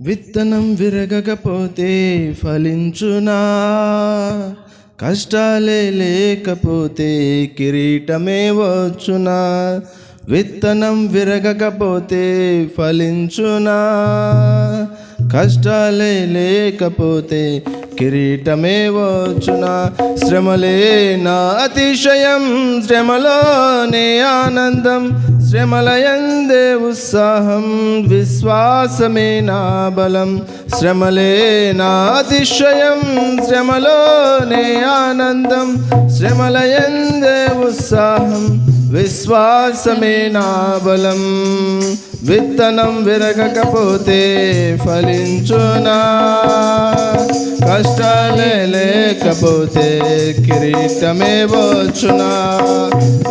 విత్తనం విరగకపోతే ఫలించునా? కష్టాలే లేకపోతే కిరీటమే వచ్చునా? విత్తనం విరగకపోతే ఫలించునా? కష్టాలే లేకపోతే కిరీటమే వచ్చునా? శ్రమలే నా అతిశయం శ్రమలోనే ఆనందం. శ్రమలయందే ఉత్సాహం విశ్వాసమే నా బలం. శ్రమలే నాతిశయం శ్రమలోనే ఆనందం. శ్రమలయందే ఉత్సాహం విశ్వాసమే నా బలం. విత్తనం విరగకపోతే ఫలించునా. కష్టాలే లేకపోతే కిరీటమే వచ్చునా.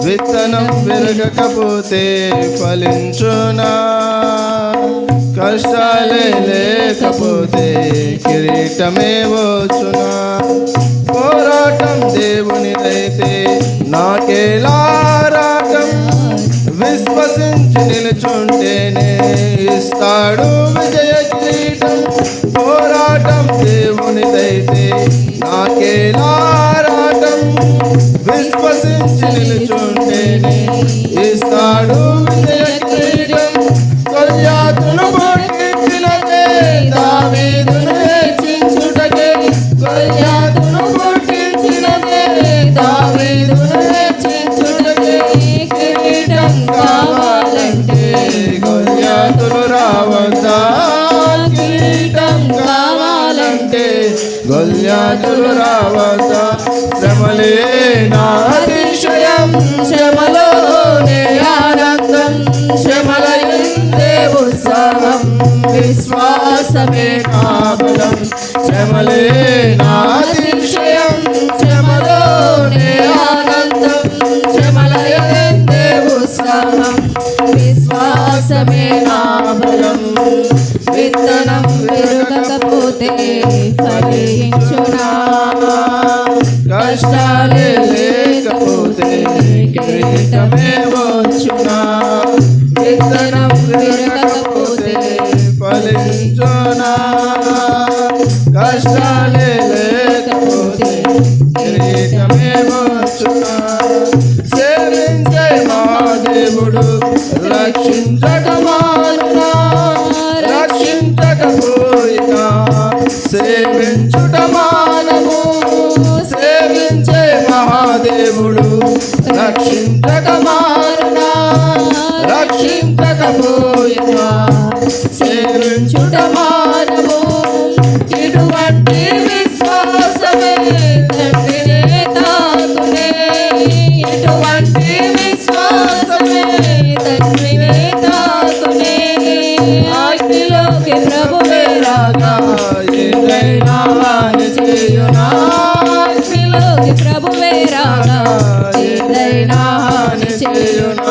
విత్తనం విరగకపోతే ఫలించునా. కష్టాలే లేకపోతే కిరీటమే వచ్చునా. నిలుచుంటేనే ఇస్తాడు విజయ కిరీటం. పోరాటం దేవునిదైతే నాకేలా రాటం విశ్వసించి నిలుచుంటేనే ఇస్తాడు విజయ కిరీటం. కళ్యాతులు గొల్యాతులు రావద్దా కిరీటం కావాలంటే గొల్యాతులు రావద్దా శ్రమలే నా అతిశయం శ్రమలోనే కిరీటమే వచ్చునా విత్తనం విరగకపోతే ఫలించునా కష్టాలే లేకపోతే కిరీటమే సేవించే మా దేవుడు రక్షించటమానునా రక్షించకపోయినా సేవించుట మానము ఇటువంటి విశ్వాసమే తండ్రినే తాకునే ఇటువంటి విశ్వాసమే తండ్రినే తాకునే ఆస్తిలోకి ప్రభువే రాగా ఏదైనా హాని చేయునా. ఆస్తిలోకి ప్రభువే రాగా ఏదైనా హాని చేయునా.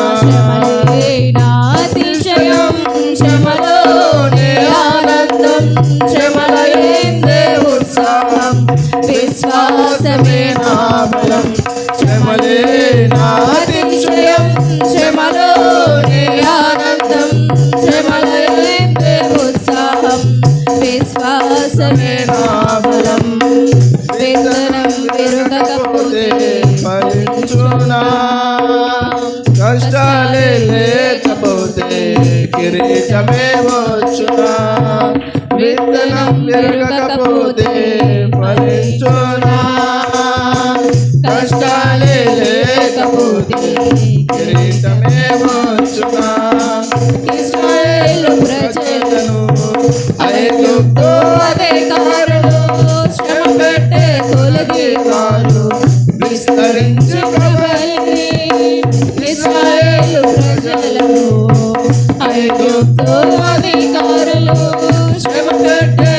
వేతనం విరుగకపోతే ఫలించునా కష్టాలే లేకపోతే కిరీటమే వచ్చునా విత్తనం పెరగకపోతే ఫలించునా కష్టాలే లేకపోతే కిరీటమే వచ్చునా ఇస్రాయేలు ప్రజలను ఐగుప్తు అధికారులు అధికారులు శ్రమ పెట్టే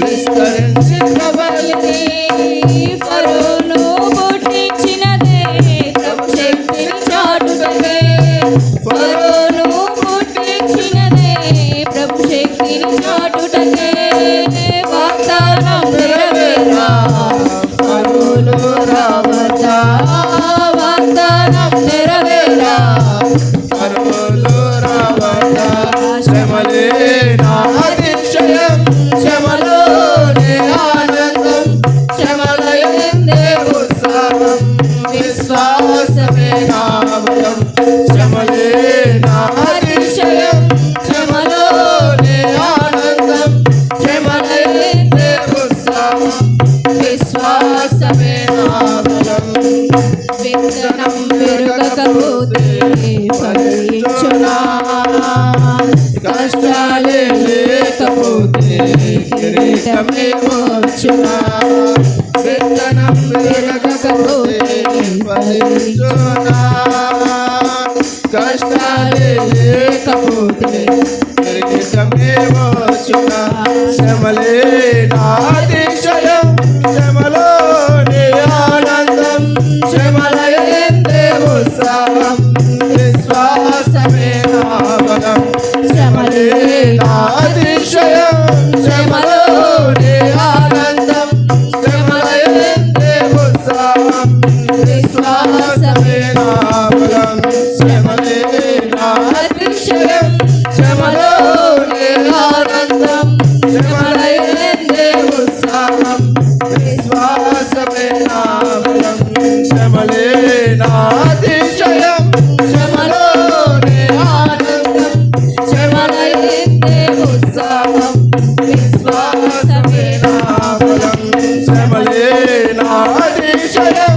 విస్తరించి ప్రబలిని పుట్టించినదే ప్రభు శక్తిని విశ్వాసమే నాగలం విత్తనం పెరగకపోతే ఫలించునా. కష్టాలే లేకపోతే కిరీటమే వచ్చునా విత్తనం కష్టాలే లేకపోతే వచ్చునా శ్రమలే నాతిశయం శ్రమలోని ఆనందం శ్రమలయందే ఉత్సాహం విశ్వాసమే నా బలం. శ్రమలే నాతిశయం ఆనందం శ్రమలయందే విశ్వాసమే నా బలం. శ్రమలే శ్రమలే నాతిశయం శ్రమలోని ఆనందం. శ్రమలయందే ఉత్సాహం విశ్వాసమే నా బలం శ్రమలే నాతిశయం